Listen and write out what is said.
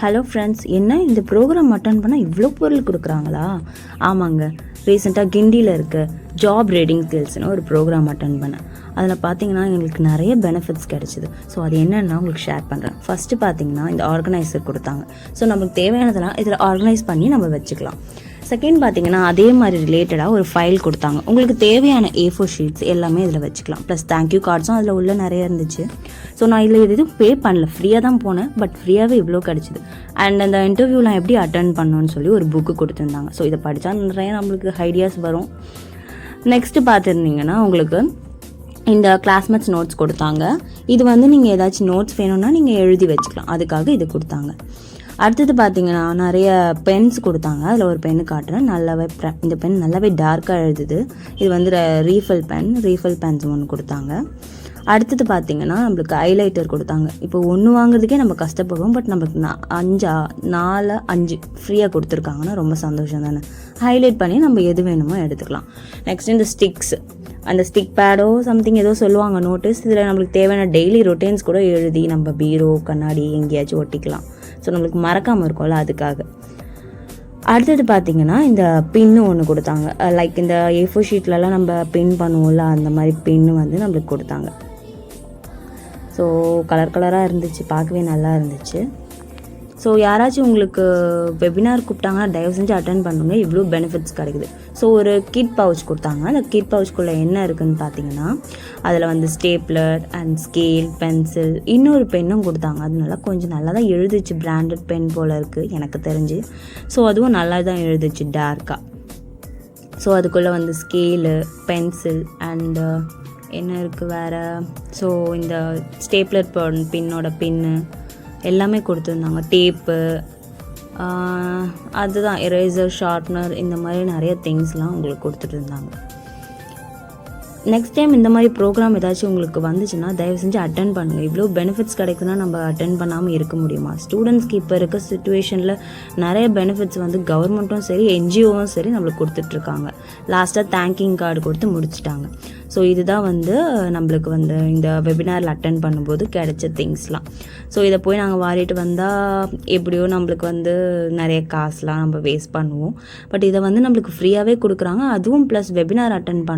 Hello friends என்ன இந்த program attend பண்ணால் இவ்வளோ பொருள் கொடுக்குறாங்களா? ஆமாங்க ரீசெண்டாக கிண்டியில் இருக்க ஜாப் ரீடிங் ஸ்கில்ஸ்னு ஒரு ப்ரோக்ராம் அட்டன் பண்ணேன். அதில் பார்த்தீங்கன்னா எங்களுக்கு நிறைய பெனிஃபிட்ஸ் கிடச்சிது. ஸோ அது என்னென்னா உங்களுக்கு ஷேர் பண்ணுறேன் ஃபஸ்ட்டு பார்த்தீங்கன்னா இந்த ஆர்கனைசர் கொடுத்தாங்க. ஸோ நமக்கு தேவையானதெல்லாம் இதில் ஆர்கனைஸ் பண்ணி நம்ம வச்சுக்கலாம். செகண்ட் பார்த்தீங்கன்னா அதே மாதிரி ரிலேட்டடாக ஒரு ஃபைல் கொடுத்தாங்க. உங்களுக்கு தேவையான ஏ ஃபோர் ஷீட்ஸ் எல்லாமே இதில் வச்சுக்கலாம். ப்ளஸ் தேங்க்யூ கார்ட்ஸும் அதில் உள்ள நிறைய இருந்துச்சு. ஸோ நான் இதில் இது எதுவும் பே பண்ணல. ஃப்ரீயாக தான் போனேன். பட் ஃப்ரீயாகவே இவ்வளோ கிடச்சிது. அண்ட் அந்த இன்டர்வியூலாம் எப்படி அட்டன் பண்ணணும்னு சொல்லி ஒரு புக்கு கொடுத்துருந்தாங்க. ஸோ இதை படித்தா நிறைய நம்மளுக்கு ஐடியாஸ் வரும். நெக்ஸ்ட்டு பார்த்துருந்தீங்கன்னா உங்களுக்கு இந்த கிளாஸ்மேட்ஸ் நோட்ஸ் கொடுத்தாங்க. இது வந்து நீங்கள் ஏதாச்சும் நோட்ஸ் வேணும்னா நீங்கள் எழுதி வச்சுக்கலாம். அதுக்காக இது கொடுத்தாங்க. அடுத்தது பார்த்தீங்கன்னா நிறைய பென்ஸ் கொடுத்தாங்க. அதில் ஒரு பென்னு காட்டுறேன். நல்லாவே இந்த பென் நல்லாவே டார்க்காக எழுதுது. இது வந்து ரீஃபில் பென் ரீஃபில் பென்ஸ் ஒன்று கொடுத்தாங்க. அடுத்தது பார்த்தீங்கன்னா நம்மளுக்கு ஹைலைட்டர் கொடுத்தாங்க. இப்போ ஒன்று வாங்குறதுக்கே நம்ம கஷ்டப்படுவோம். பட் நம்மளுக்கு நான் அஞ்சா நாலு அஞ்சு ஃப்ரீயாக கொடுத்துருக்காங்கன்னா ரொம்ப சந்தோஷம் தானே. ஹைலைட் பண்ணி நம்ம எது வேணுமோ எடுத்துக்கலாம். நெக்ஸ்ட் இந்த ஸ்டிக்ஸ் அந்த ஸ்டிக் பேடோ சம்திங் ஏதோ சொல்லுவாங்க நோட்டீஸ் இதில் நம்மளுக்கு தேவையான டெய்லி ரொட்டீன்ஸ் கூட எழுதி நம்ம பீரோ கண்ணாடி எங்கேயாச்சும் ஒட்டிக்கலாம். ஸோ நம்மளுக்கு மறக்காமல் இருக்கும்ல அதுக்காக. அடுத்தது பார்த்தீங்கன்னா இந்த பின்னு ஒன்று கொடுத்தாங்க. லைக் இந்த ஏ ஃபோர் ஷீட்லலாம் நம்ம பின் பண்ணுவோம்ல அந்த மாதிரி பின்னு வந்து நம்மளுக்கு கொடுத்தாங்க. ஸோ கலர் கலராக இருந்துச்சு. பார்க்கவே நல்லா இருந்துச்சு. ஸோ யாராச்சும் உங்களுக்கு வெபினார் கூப்பிட்டாங்கன்னா தயவு செஞ்சு அட்டன் பண்ணுங்க. இவ்வளோ பெனிஃபிட்ஸ் கிடைக்குது. ஸோ ஒரு கிட் பவுச் கொடுத்தாங்க. அந்த கிட் பவுச்குள்ளே என்ன இருக்குன்னு பார்த்தீங்கன்னா அதில் வந்து ஸ்டேப்லர் அண்ட் ஸ்கேல் பென்சில் இன்னொரு பென்னும் கொடுத்தாங்க. அது நல்லா கொஞ்சம் நல்லா தான் எழுதுச்சு. பிராண்டட் பென் போல் இருக்குது எனக்கு தெரிஞ்சு. ஸோ அதுவும் நல்லா தான் எழுதுச்சு டார்க்காக ஸோ அதுக்குள்ளே வந்து ஸ்கேலு பென்சில் அண்டு என்ன இருக்குது வேறு? ஸோ இந்த ஸ்டேப்லர் பின்னோட பின்னு எல்லாமே கொடுத்துருந்தாங்க. டேப்பு அதுதான் எரேசர் ஷார்ப்னர் இந்த மாதிரி நிறைய திங்ஸ்லாம் உங்களுக்கு கொடுத்துட்டு இருந்தாங்க. நெக்ஸ்ட் டைம் இந்த மாதிரி ப்ரோக்ராம் ஏதாச்சும் உங்களுக்கு வந்துச்சுன்னா தயவு செஞ்சு அட்டன் பண்ணுங்கள் இவ்வளோ பெனிஃபிட்ஸ் கிடைக்குதுன்னா நம்ம அட்டன் பண்ணாமல் இருக்க முடியுமா? ஸ்டூடெண்ட்ஸ்க்கு இப்போ இருக்க சுச்சுவேஷனில் நிறைய பெனிஃபிட்ஸ் வந்து கவர்மெண்ட்டும் சரி என்ஜிஓவும் சரி நம்மளுக்கு கொடுத்துட்ருக்காங்க. லாஸ்ட்டாக தேங்கிங் கார்டு கொடுத்து முடிச்சிட்டாங்க. ஸோ இதுதான் வந்து நம்மளுக்கு வந்து இந்த வெபினாரில் அட்டன் பண்ணும்போது கிடைச்ச திங்ஸ்லாம் ஸோ இதை போய் நாங்கள் வாரிட்டு வந்தால் எப்படியோ நம்மளுக்கு வந்து நிறைய காசுலாம் நம்ம வேஸ்ட் பண்ணுவோம். பட் இதை வந்து நம்மளுக்கு ஃப்ரீயாகவே கொடுக்குறாங்க. அதுவும் ப்ளஸ் வெபினார் அட்டன் பண்ண